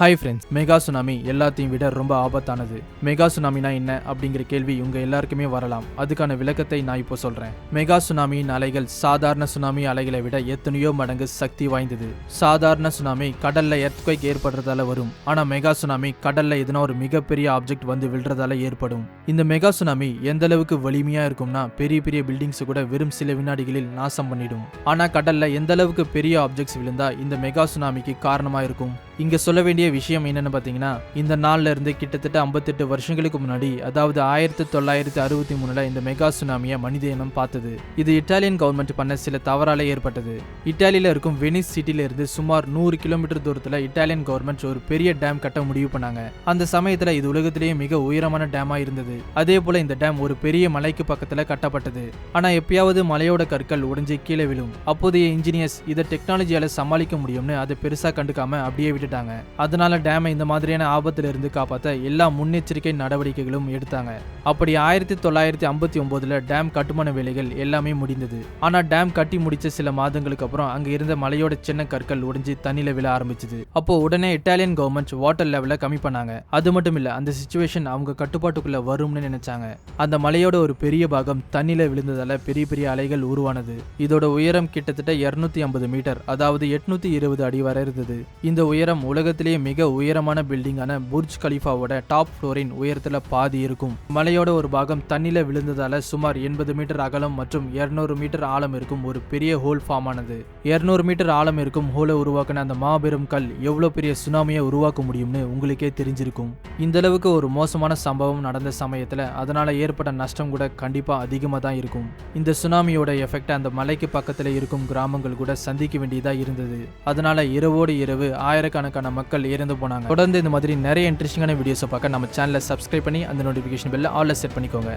Hi friends mega tsunami எல்லாத்தையும் விட ரொம்ப ஆபத்தானது. மெகா சுனாமினா என்ன அப்படிங்கிற கேள்வி உங்க எல்லாருக்குமே வரலாம். அதுக்கான விளக்கத்தை நான் இப்போ சொல்றேன். மெகா சுனாமியின் அலைகள் சாதாரண சுனாமி அலைகளை விட எத்தனையோ மடங்கு சக்தி வாய்ந்தது. சாதாரண சுனாமி கடல்ல எர்த்குவைக் ஏற்படுறதால வரும். ஆனா மெகா சுனாமி கடல்ல எதனா ஒரு மிகப்பெரிய ஆப்ஜெக்ட் வந்து விழுறதால ஏற்படும். இந்த மெகா சுனாமி எந்த அளவுக்கு வலிமையா இருக்கும்னா பெரிய பெரிய பில்டிங்ஸ் கூட வெறும் சில வினாடிகளில் நாசம் பண்ணிடும். ஆனா கடல்ல எந்த அளவுக்கு பெரிய ஆப்ஜெக்ட்ஸ் விழுந்தா இந்த மெகா சுனாமிக்கு காரணமா இருக்கும்? இங்க சொல்ல வேண்டிய விஷயம் என்னென்னு பார்த்தீங்கன்னா இந்த நாள்ல இருந்து கிட்டத்தட்ட 58 வருஷங்களுக்கு முன்னாடி அதாவது ஆயிரத்தி தொள்ளாயிரத்தி அறுபத்தி மூணுல இந்த மெகா சுனாமியை மனித இனம் பார்த்தது. இது இட்டாலியன் கவர்மெண்ட் பண்ண சில தவறால ஏற்பட்டது. இட்டாலியில் இருக்கும் வெனிஸ் சிட்டியிலிருந்து இருந்து சுமார் நூறு கிலோமீட்டர் தூரத்தில் இட்டாலியன் கவர்மெண்ட் ஒரு பெரிய டேம் கட்ட முடிவு பண்ணாங்க. அந்த சமயத்தில் இது உலகத்திலேயே மிக உயரமான டேமா இருந்தது. அதே போல இந்த டேம் ஒரு பெரிய மலைக்கு பக்கத்துல கட்டப்பட்டது. ஆனால் எப்பயாவது மலையோட கற்கள் உடைஞ்சு கீழே விழும். அப்போதைய இன்ஜினியர்ஸ் இதை டெக்னாலஜியால் சமாளிக்க முடியும்னு அதை பெருசாக கண்டுக்காம அப்படியே விட்டுட்டாங்க. அதனால அதனால டேமை இந்த மாதிரியான ஆபத்தில் இருந்து காப்பாற்ற எல்லா முன்னெச்சரிக்கை நடவடிக்கைகளும் எடுத்தாங்க. அப்படி ஆயிரத்தி தொள்ளாயிரத்தி ஐம்பத்தி ஒன்பதுல டேம் கட்டுமான வேலைகள் எல்லாமே முடிந்தது. ஆனா டேம் கட்டி முடிச்ச சில மாதங்களுக்கு அப்புறம் அங்க இருந்த மலையோட சின்ன கற்கள் உடைஞ்சு தண்ணியில விழ ஆரம்பிச்சது. அப்போ உடனே இட்டாலியன் கவர்மெண்ட் வாட்டர் லெவல கம்மி பண்ணாங்க. அது மட்டும் இல்ல அந்த சுச்சுவேஷன் அவங்க கட்டுப்பாட்டுக்குள்ள வரும்னு நினைச்சாங்க. அந்த மலையோட ஒரு பெரிய பாகம் தண்ணியில விழுந்ததால பெரிய பெரிய அலைகள் உருவானது. இதோட உயரம் கிட்டத்தட்ட 250 ஐம்பது மீட்டர் அதாவது எட்நூத்தி இருபது அடி வரை இருந்தது. இந்த உயரம் உலகத்திலேயே மிக உயரமான பில்டிங்கான புர்ஜ் கலிஃபாவோட டாப் ஃப்ளோரின் உயரத்தில் பாதி இருக்கும். மலையோட ஒரு பாகம் தண்ணில விழுந்ததால சுமார் எண்பது மீட்டர் அகலம் மற்றும் 200 மீட்டர் ஆழம் இருக்கும் ஒரு பெரிய ஹோல் ஃபார்ம் ஆனது. 200 மீட்டர் ஆழம் இருக்கும் ஹோலை உருவாக்கின அந்த மாபெரும் கல் எவ்வளவு பெரிய சுனாமியை உருவாக்க முடியும்னு உங்களுக்கே தெரிஞ்சிருக்கும். இந்த அளவுக்கு ஒரு மோசமான சம்பவம் நடந்த சமயத்தில் அதனால ஏற்பட்ட நஷ்டம் கூட கண்டிப்பா அதிகமாக தான் இருக்கும். இந்த சுனாமியோட எஃபெக்ட் அந்த மலைக்கு பக்கத்தில் இருக்கும் கிராமங்கள் கூட சந்திக்க வேண்டியதாக இருந்தது. அதனால இரவோடு இரவு ஆயிரக்கணக்கான மக்கள் இறந்து போனாங்க. தொடர்ந்து இந்த மாதிரி நிறைய இன்ட்ரெஸ்டிங்கான வீடியோஸை பார்க்க நம்ம சேனலை சப்ஸ்கிரைப் பண்ணி அந்த நோட்டிஃபிகேஷன் பெல்ல ஆல்ல செட் பண்ணிக்கோங்க.